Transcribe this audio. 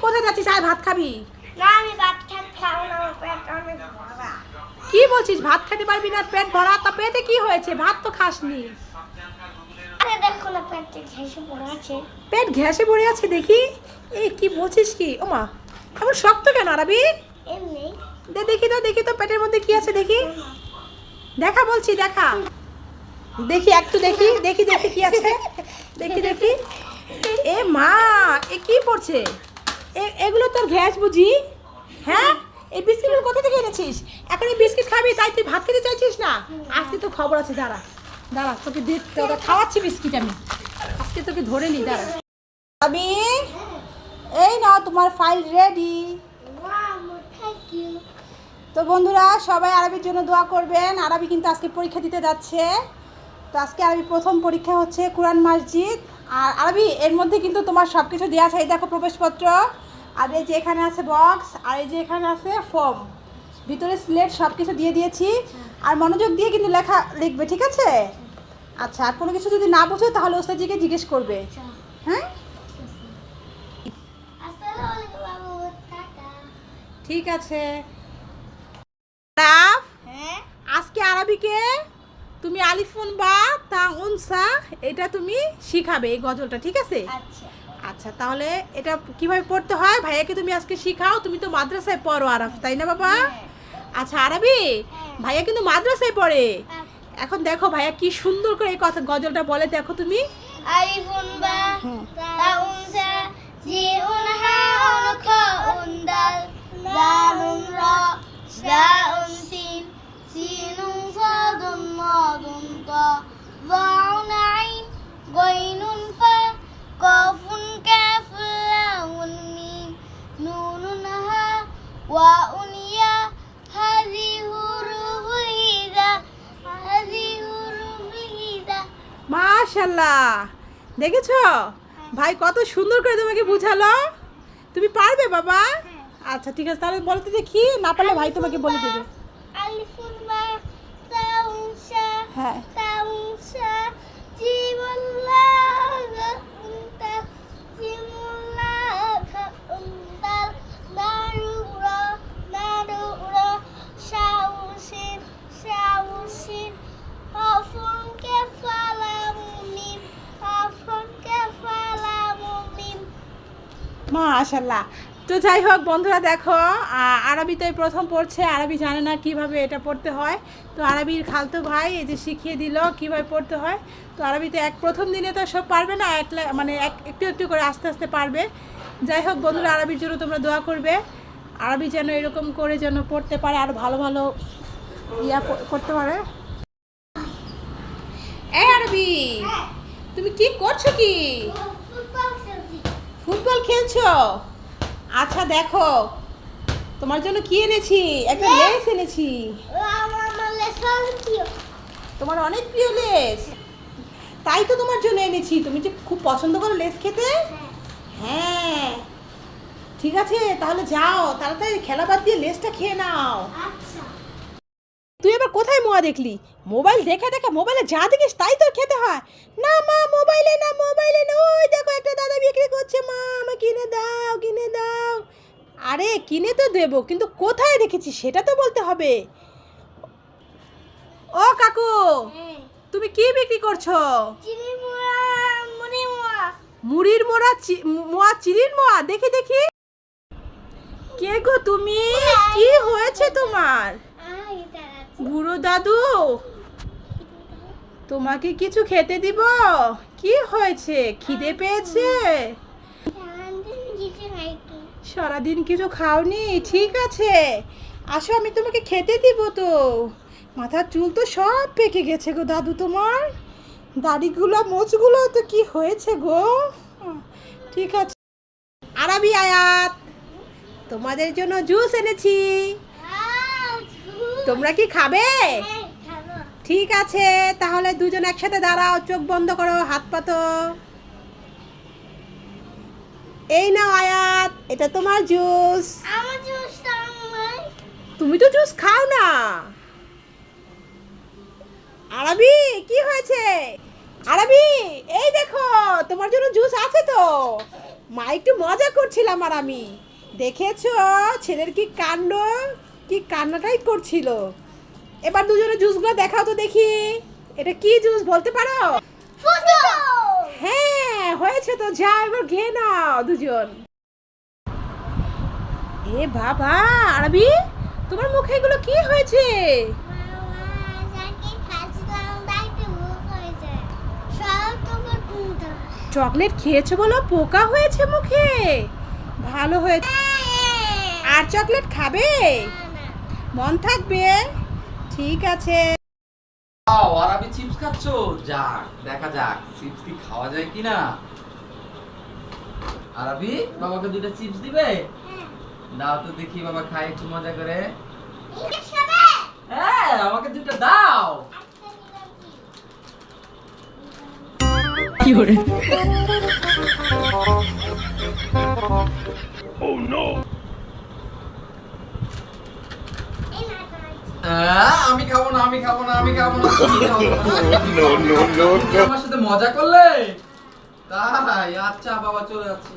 কোথায় যাচ্ছিস? আয় ভাত খাবি। না আমি ভাত খাব না পেট অনেক ভরা। কি বলছিস? ভাত খেতে পারবি না পেট ভরা? তা পেটে কি হয়েছে? ভাত তো খাসনি। আরে দেখো না পেটে ঘেসে পড়ে আছে। পেট ঘ্যাসে পড়ে আছে দেখি। এই কি বলছিস কি? ওমা এমন শক্ত কেন আরবি? এমনি। দে দেখি তো দেখি তো পেটের মধ্যে কি আছে দেখি। দেখা বলছি দেখা। দেখি একটু দেখি দেখি দেখি কি আছে। দেখি দেখি। এ মা এ কি পড়ছে? এ- এগুলো তোর গ্যাস বুঝি? হ্যাঁ? এই বিস্কিটগুলো কোথা থেকে এনেছিস? এখন এই বিস্কিট খাবি, তাই তুই ভাত খেতে চাইছিস না? আজকে তো খবর আছে, দাঁড়া। দাঁড়া, তোকে তোকে খাওয়াচ্ছি বিস্কিট আমি। আজকে তোকে ধরে নি, দাঁড়া। আমি এই নাও তোমার ফাইল রেডি তো বন্ধুরা, সবাই আরবির জন্য দোয়া করবেন। আরবি কিন্তু আজকে পরীক্ষা দিতে যাচ্ছে। তো আজকে আরবি প্রথম পরীক্ষা হচ্ছে কোরআন মসজিদ। আর আরবি, এর মধ্যে কিন্তু তোমার সব কিছু দেওয়া এই দেখো প্রবেশপত্র। আর এই যে এখানে আছে বক্স আর এই যে এখানে আছে ফর্ম ভিতরে স্লেট সব কিছু দিয়ে দিয়েছি। আর মনোযোগ দিয়ে কিন্তু লেখা লিখবে ঠিক আছে? আচ্ছা আর কোনো কিছু যদি না বোঝো তাহলে ওস্তাদজিকে জিজ্ঞেস করবে। হ্যাঁ? বাবু টাটা। ঠিক আছে। হ্যাঁ? আজকে আরবিকে তুমি আলিফুন বা তা উনসা এটা তুমি শিখাবে এই গজলটা ঠিক আছে? আচ্ছা। আচ্ছা তাহলে এটা কীভাবে পড়তে হয়? ভাইয়াকে তুমি আজকে শিখাও তুমি তো মাদ্রাসায় পড়ো আরব তাই না বাবা? আচ্ছা আরবি? ভাইয়া কিন্তু মাদ্রাসায় পড়ে। এখন দেখো ভাইয়া কি সুন্দর করে এই কথা গজলটা বলে দেখো তুমি। আলিফুন বা তাউনসা তাউন সা জিউন হাউন খাউন মাশাল্লাহ দেখেছ? ভাই কত সুন্দর করে তোমাকে বুঝালো। তুমি পারবে বাবা? আচ্ছা ঠিক আছে তাহলে বলতে দেখি। না পারলে ভাই তোমাকে বলে দেবে। হ্যাঁ। মাশাল্লাহ তো যাই হোক বন্ধুরা দেখো, আ- আরবি প্রথম পড়ছে, আরবি জানে না কীভাবে এটা পড়তে হয়। তো আরবির খালতো ভাই এই যে শিখিয়ে দিল কীভাবে পড়তে হয়। তো আরবিতে এক প্রথম দিনে তো সব পারবে না, এক মানে এক, একটু একটু করে আস্তে আস্তে পারবে। যাই হোক বন্ধুরা, আরবির জন্য তোমরা দোয়া করবে। আরবি যেন এরকম করে যেন পড়তে পারে আর ভালো ভালো ইয়া করতে পারে। এই আরবি, তুমি কি করছ কি? ফুটবল খেলছি? আচ্ছা দেখো। তোমার জন্য কি এনেছি? একটা লেস। এনেছি। তোমার অনেক প্রিয় লেস। তাই তো তোমার জন্য এনেছি। তুমি যে খুব পছন্দ করো লেস খেতে? হ্যাঁ। ঠিক আছে তাহলে যাও। তাড়াতাড়ি খেলা বাদ দিয়ে লেসটা খেয়ে নাও। আচ্ছা। এবার কোথায় মোয়া দেখলি? মোবাইল দেখে দেখে মোবাইলে যা দেখিস তাই তোর খেতে হয়। না মা মোবাইলে না মোবাইলে না। ওই দেখো একটা দাদা বিক্রি করছে। মা আমাকে কিনে দাও কিনে দাও। আরে কিনে তো দেবো কিন্তু কোথায় দেখেছি সেটা তো বলতে হবে। ও কাকু হ্যাঁ। তুমি কি বিক্রি করছ? মুড়ির মোড়া মোয়া চিনির মোয়া? দেখি দেখি। কে গো তুমি? কি হয়েছে তোমার? বুড়ো দাদু, তোমাকে কিছু খেতে দিব? কি হয়েছে? খিদে পেয়েছে? সারাদিন কিছু খাওনি? ঠিক আছে। আসো, আমি তোমাকে খেতে দিব তো। মাথার চুল তো সব পেকে গেছে গো দাদু তোমার। দাড়িগুলো, মোচগুলো তো কি হয়েছে গো? ঠিক আছে। আরবি আয়াত, তোমাদের জন্য জুস এনেছি। তোমরা কি খাবে? ঠিক আছে তাহলে দুজন একসাথে দাঁড়াও চোখ বন্ধ করো হাত পাতো এই নাও আয়াত এটা তোমার জুস। তুমি তো জুস খাও না। আরবি কি হয়েছে? আরবি এই দেখো তোমার জন্য জুস আছে তো। মা একটু মজা করছিলাম আর আমি। দেখেছ ছেলের কি কাণ্ড? কি কান্নাটাই করছিল? এবার দুজনে জুসগুলো দেখাও তো দেখি। এটা কি জুস বলতে পারো? হ্যাঁ হয়েছে তো যা এবার ঘে নাও দুজন। এ বাবা আরবি তোমার মুখে এগুলো কি হয়েছে? চকলেট খেয়েছো বলো পোকা হয়েছে মুখে। ভালো হয়েছে। আর চকলেট খাবে? মন থাকবে। ঠিক আছে। আর আমি চিপস খাচ্ছ? যাক দেখা যাক চিপস কি খাওয়া যায় কিনা। আরবি বাবাকে দুইটা চিপস দিবে? দাও তো দেখি বাবা খাই একটু মজা করে। হ্যাঁ আমাকে দুইটা দাও। হ্যাঁ, হ্যাঁ, আমি খাব না আমি খাব না আমি খাব না নো। নো আমার সাথে মজা করলে? তাই আচ্ছা বাবা চলে যাচ্ছি।